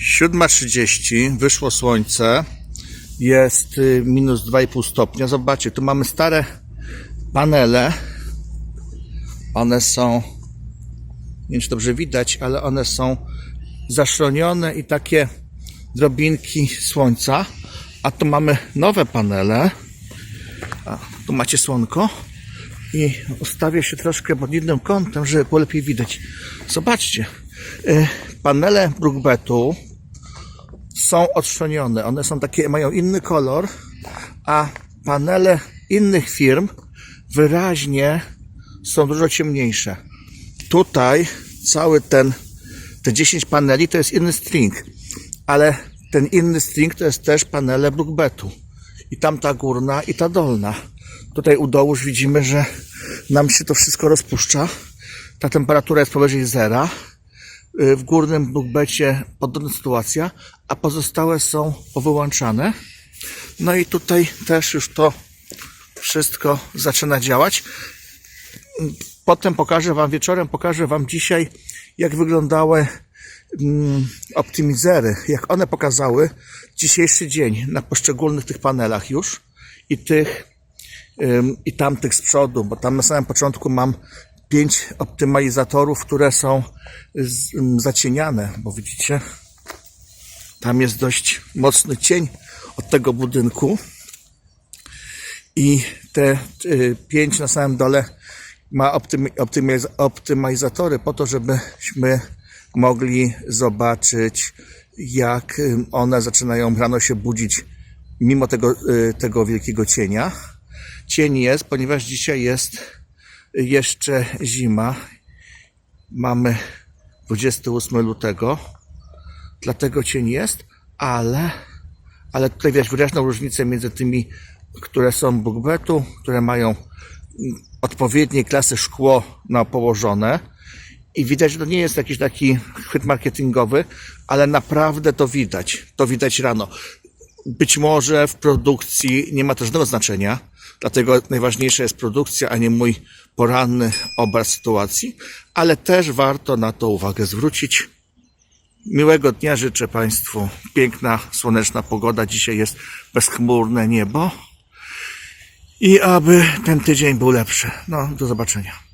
7.30, wyszło słońce, jest y, minus 2,5 stopnia. Zobaczcie, tu mamy stare panele. One są, nie wiem czy dobrze widać, ale one są zaszronione i takie drobinki słońca. A tu mamy nowe panele. A, tu macie słonko. I ustawię się troszkę pod innym kątem, żeby było lepiej widać. Zobaczcie, y, panele Brookbetu są odszczonione. One są takie, mają inny kolor, a panele innych firm wyraźnie są dużo ciemniejsze. Tutaj cały ten, te 10 paneli to jest inny string, ale ten inny string to jest też panele Brookbetu. I tam ta górna i ta dolna. Tutaj u dołu już widzimy, że nam się to wszystko rozpuszcza. Ta temperatura jest powyżej zera. Y, W górnym Brookbecie podobna sytuacja, a pozostałe są powyłączane. No i tutaj też już to wszystko zaczyna działać. Potem pokażę Wam, wieczorem pokażę Wam dzisiaj, jak wyglądały mm, optimizery, jak one pokazały dzisiejszy dzień na poszczególnych tych panelach już i tych i tamtych z przodu, bo tam na samym początku mam pięć optymalizatorów, które są ym, zacieniane, bo widzicie, tam jest dość mocny cień od tego budynku i te y, pięć na samym dole ma optymi, optymiz, optymalizatory po to, żebyśmy mogli zobaczyć, jak y, one zaczynają rano się budzić mimo tego, y, tego wielkiego cienia. Cień jest, ponieważ dzisiaj jest jeszcze zima. Mamy 28 lutego, dlatego cień jest, ale, ale tutaj widać wyraźną różnicę między tymi, które są Brookbetu, które mają mm, odpowiedniej klasy szkło na położone i widać, że to nie jest jakiś taki chwyt marketingowy, ale naprawdę to widać. To widać rano. Być może w produkcji nie ma to żadnego znaczenia, dlatego najważniejsza jest produkcja, a nie mój poranny obraz sytuacji, ale też warto na to uwagę zwrócić. Miłego dnia życzę Państwu. Piękna, słoneczna pogoda. Dzisiaj jest bezchmurne niebo. I aby ten tydzień był lepszy. No, do zobaczenia.